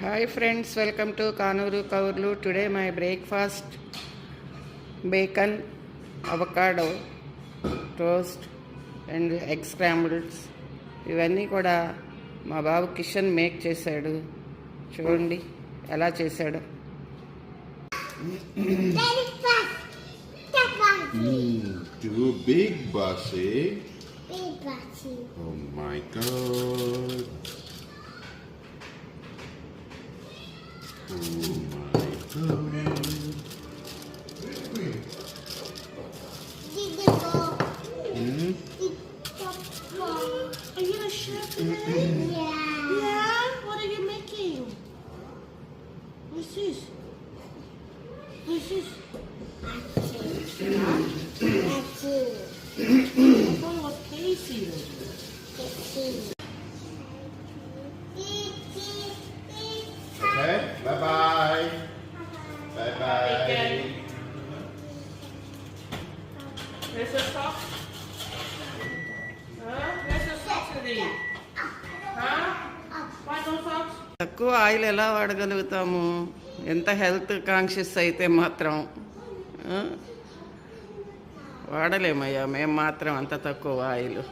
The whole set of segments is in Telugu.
Hi friends welcome to Kanuru కౌర్లు today my breakfast bacon avocado toast and egg scrambles ఇవన్నీ కూడా మా బాబు కిషన్ మేక్ చేశాడు చూడండి ఎలా చేశాడు. Mm. Oh my god. through my dreams. Oil ఎలా వాడగలుగుతాము? ఎంత హెల్త్ కాన్షియస్ అయితే మాత్రం? వాడలేమయ్యా మేము మాత్రం అంత తక్కువ ఆయిల్.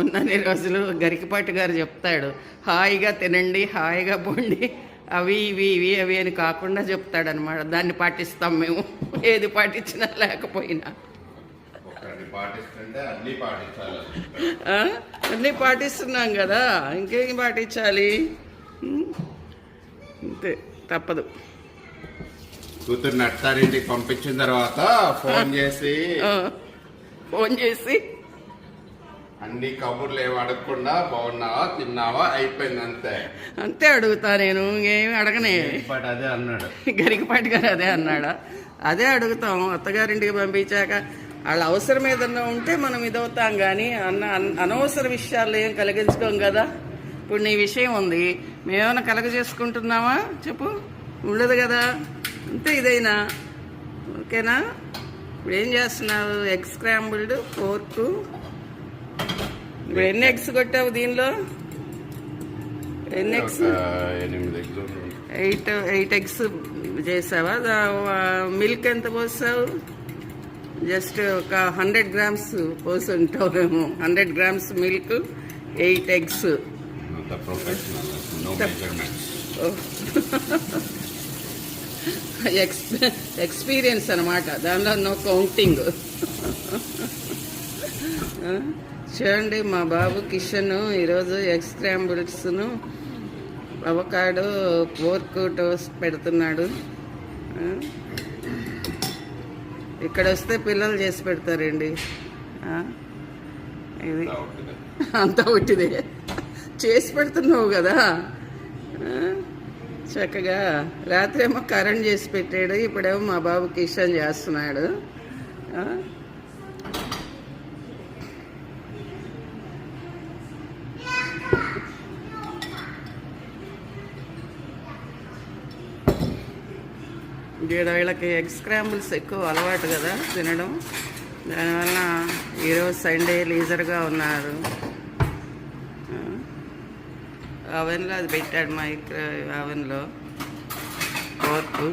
ఉన్నన్ని రోజులు గరికపాటి గారు చెప్తాడు హాయిగా తినండి హాయిగా పోండి అవి ఇవి ఇవి అవి అని కాకుండా చెప్తాడనమాట దాన్ని పాటిస్తాం మేము. ఏది పాటించినా లేకపోయినా. అన్ని పాటిస్తున్నాం కదా ఇంకేం పాటించాలి? అంతే తప్పదు. కూతురు నట్టారింటికి పంపించిన తర్వాత ఫోన్ చేసి ఫోన్ చేసి. అన్ని కబుర్లు ఏమి అడగకుండా బాగున్నావా తిన్నావా అయిపోయింది అంతే. అంతే అడుగుతా నేను ఇంకేమి అడగనే. అదే అన్నాడు. గరికపాటి గారు అదే అన్నాడా. అదే అడుగుతాం అత్తగారింటికి పంపించాక వాళ్ళ అవసరం ఏదన్నా ఉంటే మనం ఇదవుతాం కానీ అన్న అన్- అనవసర విషయాలు ఏం కలిగించుకోం కదా. ఇప్పుడు నీ విషయం ఉంది. మేమేమైనా కలగ చేసుకుంటున్నామా చెప్పు. ఉండదు కదా. అంతే ఇదైనా. ఓకేనా? ఇప్పుడు ఏం చేస్తున్నావు? Egg scrambled pork. ఇప్పుడు ఎన్ని ఎగ్స్ కొట్టావు దీనిలో? ఎన్ని ఎగ్స్? ఎయిట్ ఎయిట్ ఎగ్స్ చేసావా? మిల్క్ ఎంత పోసావు? జస్ట్ ఒక హండ్రెడ్ గ్రామ్స్ పోసి ఉంటావేమో hundred grams milk eight eggs. అంత ప్రొఫెషనల్ నో మెజర్మెంట్స్ ఎక్స్పీరియన్స్ అనమాట దానిలో నో కౌంటింగ్ చూడండి మా బాబు కిషన్ ఈరోజు ఎగ్ స్క్రాంబుల్స్ను అవకాడో పోర్క్ టోస్ట్ పెడుతున్నాడు. ఆ? ఇక్కడ వస్తే పిల్లలు చేసి పెడతారండి. ఆ? ఇది అంతా ఉట్టిదే చేసి పెడుతున్నావు కదా. చక్కగా రాత్రి ఏమో కరెంట్ చేసి పెట్టాడు ఇప్పుడేమో మా బాబు కిషన్ చేస్తున్నాడు. వీళ్ళకి ఎగ్ స్క్రాంబుల్స్ ఎక్కువ అలవాటు కదా తినడం. దానివల్ల ఈరోజు సండే లీజర్గా ఉన్నారు. అవెన్లో అది పెట్టాడు మైక్రో అవెన్లో పోర్కు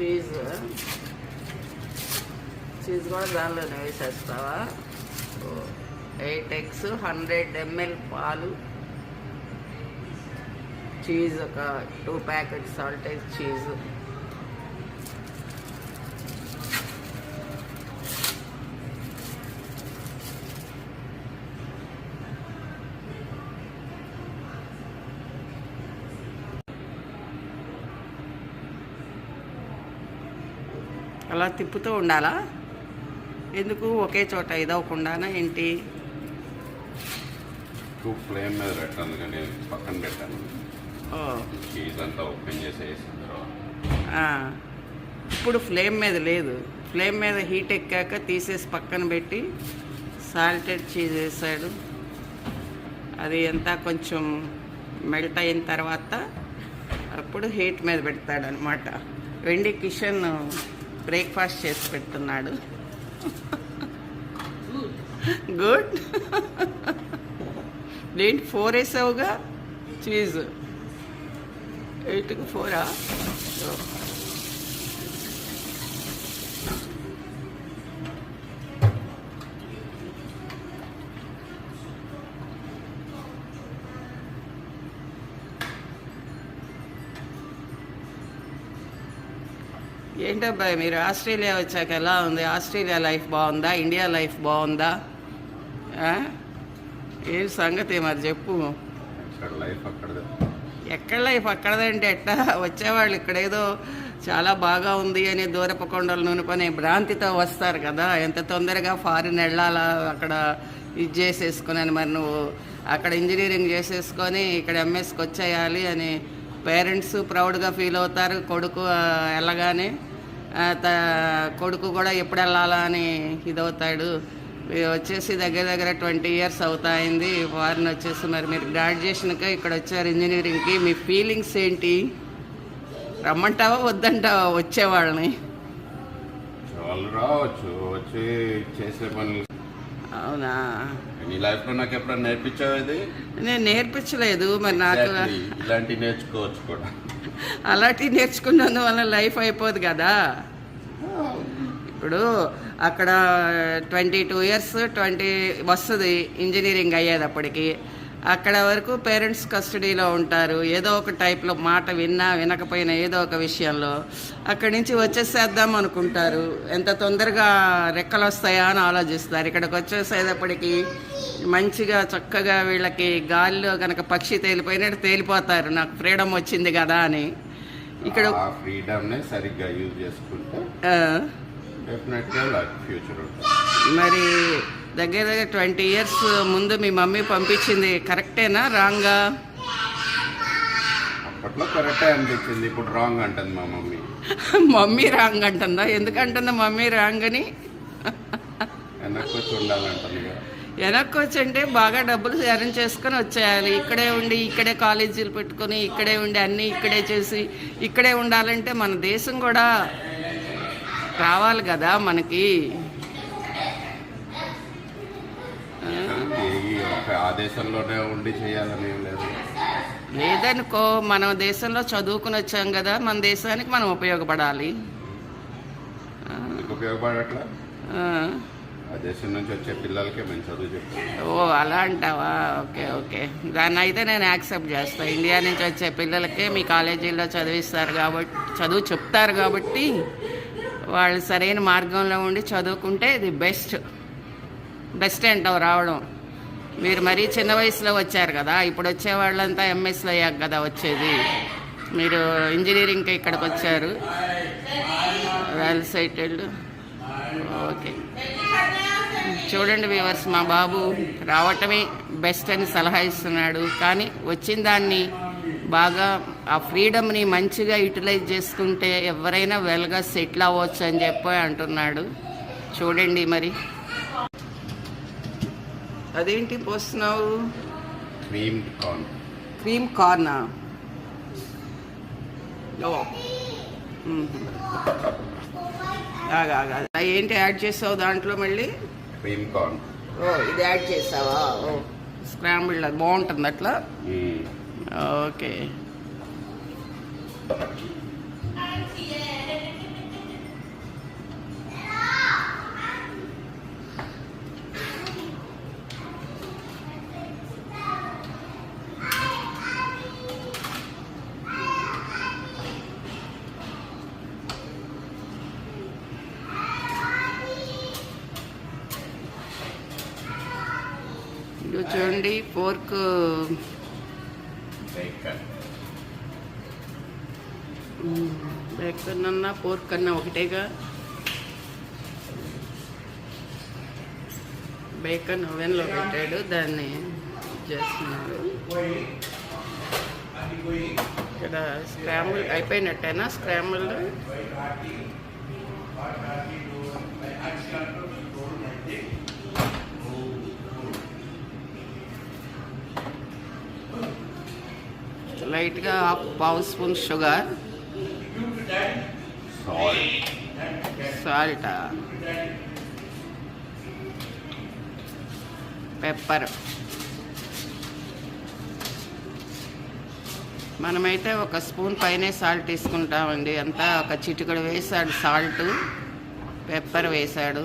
చీజ్. చీజ్ కూడా దానిలోనే వేసేస్తావా? ఎయిట్ ఎగ్స్ హండ్రెడ్ ఎంఎల్ పాలు. చీజ్ ఒక టూ ప్యాకెట్స్ సాల్టేజ్ చీజ్. అలా తిప్పుతూ ఉండాలా? ఎందుకు ఒకే చోట ఇదవకుండానా ఏంటి? ఫ్లేమ్ మీద పెట్టాను కానీ పక్కన పెట్టాను. ఓ. చీజ్ అంతా ఓపెన్ చేసేసిన తర్వాత. ఆ. ఇప్పుడు ఫ్లేమ్ మీద లేదు. ఫ్లేమ్ మీద హీట్ ఎక్కాక తీసేసి పక్కన పెట్టి సాల్టెడ్ చీజ్ వేసాడు. అది అంతా కొంచెం మెల్ట్ అయిన తర్వాత అప్పుడు హీట్ మీద పెడతాడు అనమాట వెండి కిషన్ బ్రేక్ఫాస్ట్ చేసి పెడుతున్నాడు. గుడ్ ఏంటి ఫోర్ వేసావుగా? చీజ్ ఎయిట్కి ఫోరా ఏంటబ్బాయి మీరు ఆస్ట్రేలియా వచ్చాక ఎలా ఉంది? ఆస్ట్రేలియా లైఫ్ బాగుందా? ఇండియా లైఫ్ బాగుందా? ఏం సంగతి మరి చెప్పు. ఎక్కడ లైఫ్ అక్కడదంటే ఎట్టా వచ్చేవాళ్ళు ఇక్కడ ఏదో చాలా బాగా ఉంది అని దూరపు కొండలు నూనెకొని భ్రాంతితో వస్తారు కదా. ఎంత తొందరగా ఫారిన్ వెళ్ళాలా అక్కడ ఇది చేసేసుకుని మరి నువ్వు? అక్కడ ఇంజనీరింగ్ చేసేసుకొని ఇక్కడ ఎంఎస్కి వచ్చేయాలి అని పేరెంట్స్ ప్రౌడ్గా ఫీల్ అవుతారు కొడుకు వెళ్ళగానే? కొడుకు కూడా ఎప్పుడు వెళ్ళాలా అని ఇదవుతాడు. వచ్చేసి దగ్గర దగ్గర ట్వంటీ ఇయర్స్ అవుతాయింది. ఫారిన్ వచ్చేసి మరి మీరు గ్రాడ్యుయేషన్కి ఇక్కడ వచ్చారు ఇంజనీరింగ్కి. మీ ఫీలింగ్స్ ఏంటి? రమ్మంటావా వద్దంటావా వచ్చేవాళ్ళని? వాళ్ళు రావచ్చు. వచ్చి చేసే పనులు అవునా? నీ నాకు ఎప్పుడైనా నేర్పించావు ఇది? నేను నేర్పించలేదు. మరి నాకు. ఇలాంటివి నేర్చుకోవచ్చు కూడా. అలాంటివి నేర్చుకున్నందువల్ల లైఫ్ అయిపోదు కదా. ఇప్పుడు అక్కడ ట్వంటీ టూ ఇయర్స్ ట్వంటీ వస్తుంది ఇంజనీరింగ్ అయ్యేటప్పటికి. అక్కడ వరకు పేరెంట్స్ కస్టడీలో ఉంటారు. ఏదో ఒక టైప్లో మాట విన్నా వినకపోయినా ఏదో ఒక విషయంలో అక్కడి నుంచి వచ్చేసేద్దాం అనుకుంటారు. ఎంత తొందరగా రెక్కలు వస్తాయా అని ఆలోచిస్తారు. ఇక్కడికి వచ్చేసేటప్పటికి మంచిగా చక్కగా వీళ్ళకి గాలిలో కనుక పక్షి తేలిపోయినట్టు తేలిపోతారు. నాకు ఫ్రీడమ్ వచ్చింది కదా అని. ఇక్కడ సరిగ్గా యూజ్ చేసుకుంటే ఫ్యూచర్ మరి దగ్గర దగ్గర ట్వంటీ ఇయర్స్ ముందు మీ మమ్మీ పంపించింది. కరెక్టేనా? రాంగా? అప్పట్లో కరెక్టే అనిపించింది. ఇప్పుడు రాంగ్ అంటుంది మా మమ్మీ. మమ్మీ రాంగ్ అంటుందా? ఎందుకంటుందా మమ్మీ రాంగ్ అని వెనక్కి వచ్చి ఉండాలంటుంది అంటే బాగా డబ్బులు అరేంజ్ చేసుకొని వచ్చేయాలి. ఇక్కడే ఉండి ఇక్కడే కాలేజీలు పెట్టుకొని ఇక్కడే ఉండి అన్నీ ఇక్కడే చేసి ఇక్కడే ఉండాలంటే మన దేశం కూడా కావాలి కదా మనకి ఈ ఒక ఆ దేశంలోనే ఉండి చేయాలని ఏం లేదు. లేదనుకో మన దేశంలో చదువుకుని వచ్చాం కదా మన దేశానికి మనం ఉపయోగపడాలి. మీకు ఉపయోగపడట్లా? ఆ, ఆ దేశం నుంచి వచ్చే పిల్లలకే మేము చదువు చెప్తాం. ఓ అలా అంటావా? Okay okay. దాన్ని అయితే నేను యాక్సెప్ట్ చేస్తాను ఇండియా నుంచి వచ్చే పిల్లలకే మీ కాలేజీలో చదివిస్తారు కాబట్టి చదువు చెప్తారు కాబట్టి వాళ్ళు సరైన మార్గంలో ఉండి చదువుకుంటే ఇది బెస్ట్. బెస్ట్ అంటావు రావడం. మీరు మరీ చిన్న వయసులో వచ్చారు కదా ఇప్పుడు వచ్చే వాళ్ళంతా ఎంఎస్లో అయ్యాక కదా వచ్చేది. మీరు ఇంజనీరింగ్కి ఇక్కడికి వచ్చారు. వెల్ సైటెడ్ ఓకే చూడండి వ్యూవర్స్ మా బాబు రావటమే బెస్ట్ అని సలహా ఇస్తున్నాడు. కానీ వచ్చిన దాన్ని బాగా ఆ ఫ్రీడమ్ని మంచిగా యూటిలైజ్ చేసుకుంటే ఎవరైనా వెల్గా సెటిల్ అవ్వచ్చు అని చెప్పి అంటున్నాడు. చూడండి మరి. అదేంటి పోస్తున్నావు? Cream corn. క్రీమ్ కార్నా. ఏంటి యాడ్ చేసావు దాంట్లో మళ్ళీ? Cream corn. ఓ ఇది యాడ్ చేసావా? ఓ స్క్రాంబుల్ అది. బాగుంటుంది అట్లా? ఓకే. చూడండి ఫోర్క్ బేకన్ బేకన్ అన్నా ఫోర్క్ అన్నా ఒకటేగా. బేకన్ ఓవెన్లో పెట్టాడు దాన్ని చేస్తున్నారు. ఇక్కడ స్క్రాంబుల్ అయిపోయినట్టేనా స్క్రాంబుల్ లైట్గా హాఫ్ పావు స్పూన్ షుగర్. Salt pepper. మనమైతే ఒక స్పూన్ పైనే సాల్ట్ తీసుకుంటామండి. అంతా ఒక చిటికడు వేసాడు సాల్ట్. పెప్పర్ వేసాడు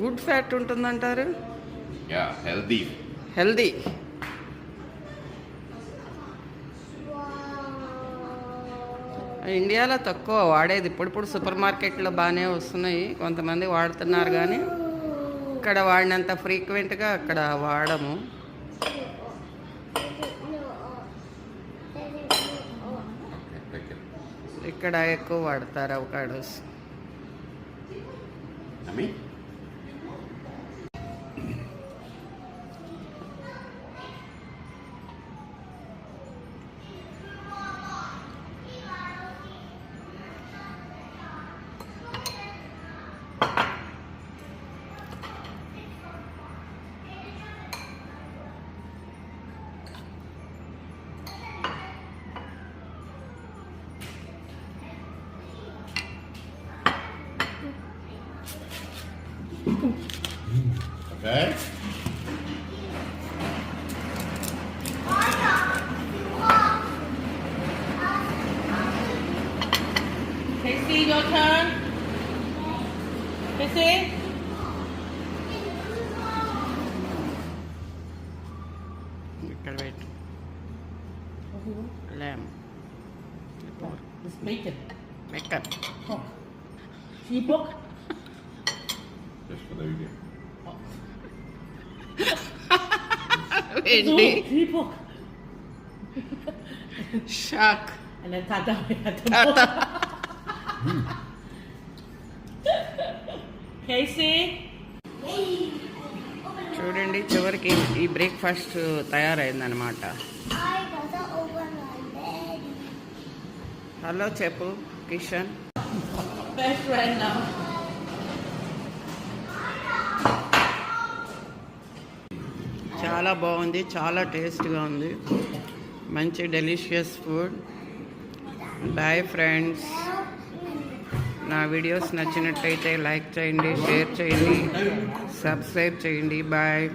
గుడ్ ఫ్యాట్ ఉంటుందంటారు. Healthy wow. ఇండియాలో తక్కువ వాడేది ఇప్పుడిప్పుడు సూపర్ మార్కెట్లో బాగానే వస్తున్నాయి కొంతమంది వాడుతున్నారు కానీ ఇక్కడ వాడినంత ఫ్రీక్వెంట్గా అక్కడ వాడము. ఇక్కడ ఎక్కువ వాడతారు avocados Okay? Casey, your turn. Casey? Little bit. Lamb. Pork. This bacon. Bacon. Pork. Sea pork. Just for the video. Book. Casey? చూడండి చివరికి ఈ బ్రేక్ఫాస్ట్ తయారైందనమాట. హలో చెప్పు కిషన్ చాలా బాగుంది చాలా టేస్ట్గా ఉంది. మంచి డెలిషియస్ ఫుడ్. Bye friends. నా వీడియోస్ నచ్చినట్టయితే లైక్ చేయండి షేర్ చేయండి సబ్స్క్రైబ్ చేయండి. బాయ్.